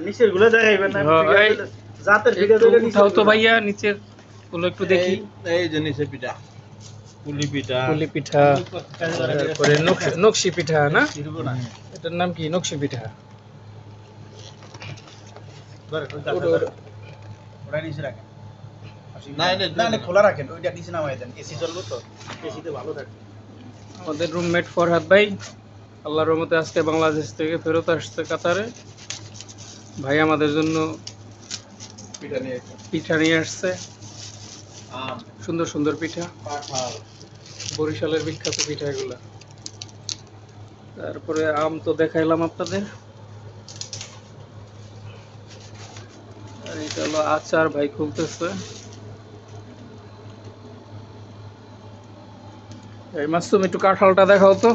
নিচেরগুলো দেখাইবেন না জাতের ভিডিও দিলে উঠাও তো ভাইয়া নিচেরগুলো একটু দেখি। এই- এই যে নিচে পিঠা। পুলি পিঠা। পুলি পিঠা। তারপরে নকশি- নকশি পিঠা না? এটার নাম কি? নকশি পিঠা। ওটা নিচে রাখেন। না, এটা- না না খোলা রাখেন ওইটা নিচে নামাই দেন। এসি চলবে তো। এসিতে ভালো থাকে। আমাদের রুমমেট ফরহাদ ভাই আল্লাহর রহমতে আজকে বাংলাদেশ থেকে ফেরত আসছে কাতারে। ভাই আমাদের জন্য পিঠা নিয়ে আসছে। সুন্দর সুন্দর পিঠা। বরিশালের বিখ্যাত পিঠা এগুলা। তারপরে আম তো দেখাইলাম আপনাদের। আর এটা হলো আচার ভাই খুলতেছে। এই মাসুম একটু কাঁঠালটা দেখাও তো।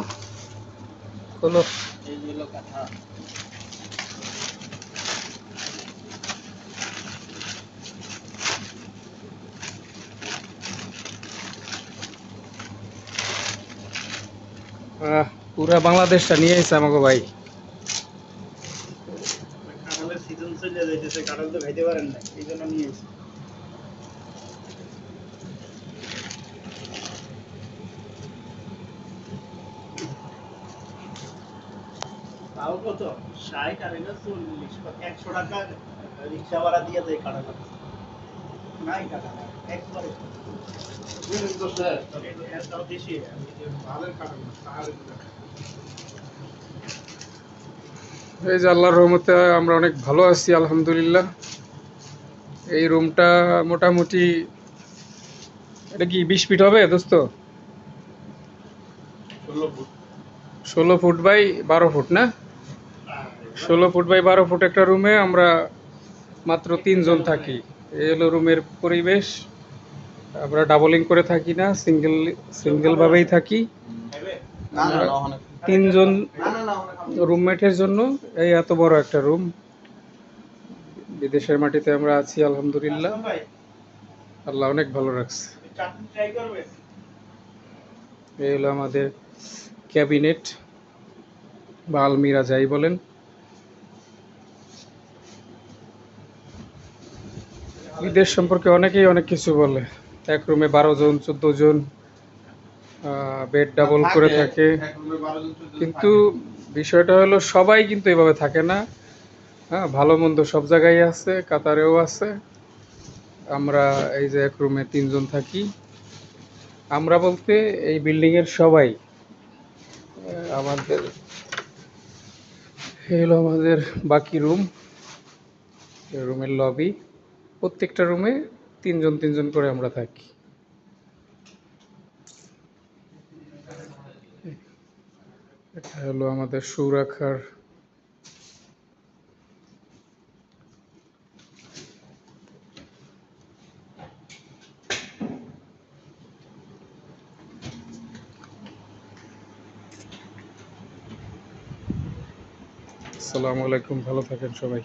হলো এই হলো কাঁঠাল। পুরা বাংলাদেশটা নিয়ে এসে আমাকে ভাই। তাও একশো টাকা রিক্সা ভাড়া দিয়ে দেয় কাঁঠাল। নাই নাই এই যে আল্লাহর রহমতে আমরা অনেক ভালো আছি, আলহামদুলিল্লাহ। এই রুমটা মোটামুটি, এটা কি বিশ ফিট হবে দোস্ত? ষোলো ফুট বাই বারো ফুট না? ষোলো ফুট বাই বারো ফুট একটা রুমে আমরা মাত্র তিনজন থাকি। এই হলো রুমের পরিবেশ। আমরা ডাবলিং করে থাকি না সিঙ্গেল সিঙ্গেলভাবেই থাকি। তিনজন রুমমেটের জন্য এই এত বড় একটা রুম বিদেশের মাটিতে আমরা আছি, আলহামদুলিল্লাহ। আল্লাহ অনেক ভালো রাখছে। এই হলো আমাদের ক্যাবিনেট বা আলমিরা যাই বলেন। বিদেশ সম্পর্কে অনেকেই অনেক কিছু বলে। এক রুমে বারো জন চোদ্দ জন বেড ডাবল করে থাকে। কিন্তু বিষয়টা হলো সবাই কিন্তু এভাবে থাকে না। হ্যাঁ ভালো মন্দ সব জায়গায় আছে কাতারেও আছে। আমরা এই যে এক রুমে তিনজন থাকি। আমরা বলতে এই বিল্ডিং এর সবাই আমাদের এই হলো আমাদের বাকি রুম রুমের লবি প্রত্যেকটা রুমে তিনজন তিনজন করে আমরা থাকি। এটা হলো আমাদের শু রাখার আসসালামু আলাইকুম, ভালো থাকেন সবাই।